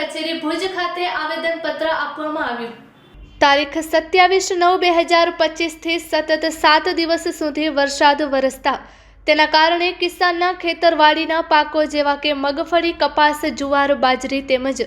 ખાતે આવેદનપત્ર આપવામાં આવ્યું. તારીખ સત્યાવીસ નવ બે હજાર પચીસથી સતત સાત દિવસ સુધી વરસાદ વરસતા. તેના કારણે કિસાનના ખેતરવાડીના પાકો જેવા કે મગફળી, કપાસ, જુવાર, બાજરી તેમજ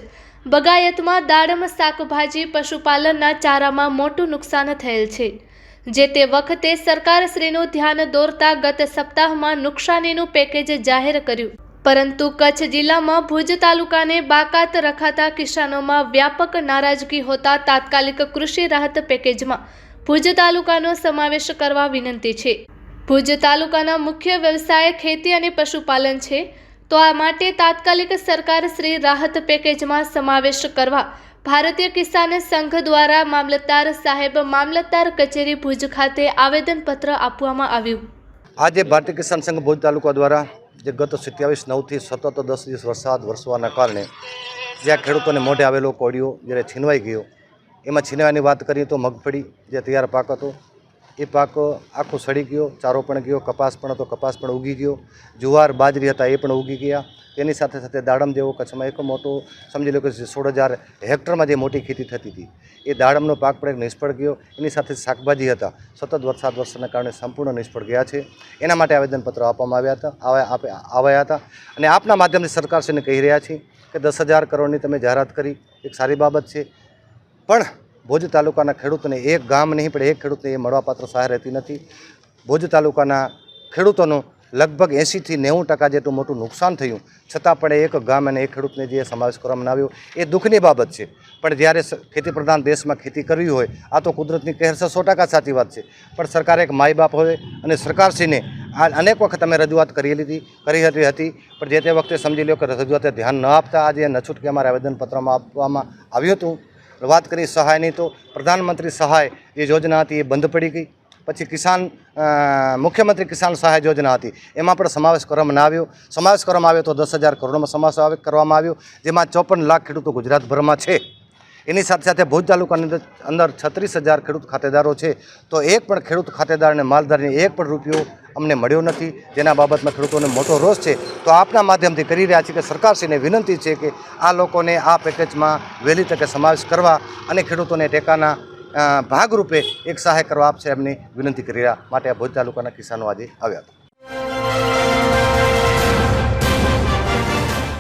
બગાયતમાં દાડમ શાકભાજી, પશુપાલનના ચારામાં મોટું નુકસાન થયેલ છે. જે તે વખતે સરકારશ્રીનું ધ્યાન દોરતા ગત સપ્તાહમાં નુકસાનીનું પેકેજ જાહેર કર્યું. પરંતુ કચ્છ જિલ્લામાં ભુજ તાલુકાને બાકાત રખાતા કિસાનોમાં વ્યાપક નારાજગી હોતા તાત્કાલિક કૃષિ રાહત પેકેજમાં ભુજ તાલુકાનો સમાવેશ કરવા વિનંતી છે. ભુજ તાલુકાના મુખ્ય વ્યવસાય ખેતી અને પશુપાલન છે. તો આ માટે તાત્કાલિક સરકાર શ્રી રાહત પેકેજમાં સમાવેશ કરવા ભારતીય કિસાન સંઘ દ્વારા મામલતદાર સાહેબ મામલતદાર કચેરી ભુજ ખાતે આવેદનપત્ર આપવામાં આવ્યું. આજે ભારતીય કિસાન સંઘ ભુજ તાલુકા દ્વારા જે ગત સત્યાવીસ નવથી સતત દસ દિવસ વરસાદ વરસવાના કારણે જ્યાં ખેડૂતોને મોઢે આવેલો કોળીઓ જ્યારે છીનવાઈ ગયો, એમાં છીનવાની વાત કરીએ તો મગફળી જે તૈયાર પાક હતો, એ પાક આખો સડી ગયો, ચારો પણ ગયો, કપાસ પણ હતો, કપાસ પણ ઉગી ગયો, જુવાર, બાજરી હતા એ પણ ઉગી ગયા તેની સાથે સાથે દાડમ જેવો કચ્છમાં એક મોટો, સમજી લો કે સોળ હજાર હેક્ટરમાં જે મોટી ખેતી થતી હતી, એ દાડમનો પાક પણ એક નિષ્ફળ ગયો. એની સાથે શાકભાજી હતા. સતત વરસાદ વરસાદના કારણે સંપૂર્ણ નિષ્ફળ ગયા છે. એના માટે આવેદનપત્રો આપવામાં આવ્યા હતા આવ્યા હતા. અને આપના માધ્યમથી સરકારશ્રીને કહી રહ્યા છીએ કે દસ હજાર કરોડની તમે જાહેરાત કરી, એક સારી બાબત છે. પણ ભુજ તાલુકાના ખેડૂતોને એક ગામ નહીં, પણ એક ખેડૂતને એ મળવાપાત્ર સહાય રહેતી નથી. ભુજ તાલુકાના ખેડૂતોનું લગભગ એંશીથી નેવું ટકા જેટલું મોટું નુકસાન થયું. છતાં પણ એક ગામ અને એક ખેડૂતને જે સમાવેશ કરવામાં આવ્યો, એ દુઃખની બાબત છે. પણ જ્યારે ખેતી પ્રધાન દેશમાં ખેતી કરવી હોય, આ તો કુદરતની કહેર છે, સો ટકા સાચી વાત છે. પણ સરકાર એક માય બાપ હોય અને સરકારશ્રીને આ અનેક વખત અમે રજૂઆત કરી લીધી કરી હતી હતી. પણ જે તે વખતે સમજી લો કે રજૂઆતે ધ્યાન ન આપતા આજે ન છૂટકે અમારા આવેદનપત્રમાં આપવામાં આવ્યું હતું. વાત કરી સહાયની તો પ્રધાનમંત્રી સહાય જે યોજના હતી એ બંધ પડી ગઈ. પછી કિસાન મુખ્યમંત્રી કિસાન સહાય યોજના હતી. એમાં પણ સમાવેશ કરવામાં આવ્યો. સમાવેશ કરવામાં આવ્યો તો દસ હજાર કરોડમાં સમાવેશ કરવામાં આવ્યો. જેમાં ચોપન લાખ ખેડૂતો ગુજરાતભરમાં છે. એની સાથે સાથે ભુજ તાલુકાની અંદર છત્રીસ હજાર ખેડૂત ખાતેદારો છે. તો એક પણ ખેડૂત ખાતેદાર અને માલધારને એક પણ રૂપિયો અમને મળ્યો નથી. જેના બાબતમાં ખેડૂતોને મોટો રોષ છે. તો આપના માધ્યમથી કરી રહ્યા છીએ કે સરકારશ્રીને વિનંતી છે કે આ લોકોને આ પેકેજમાં વહેલી તકે સમાવેશ કરવા અને ખેડૂતોને ટેકાના ભાગરૂપે એક સહાય કરવા આપશે એમની વિનંતી કરી રહ્યા માટે આ ભોજ તાલુકાના કિસાનો આજે આવ્યા હતા.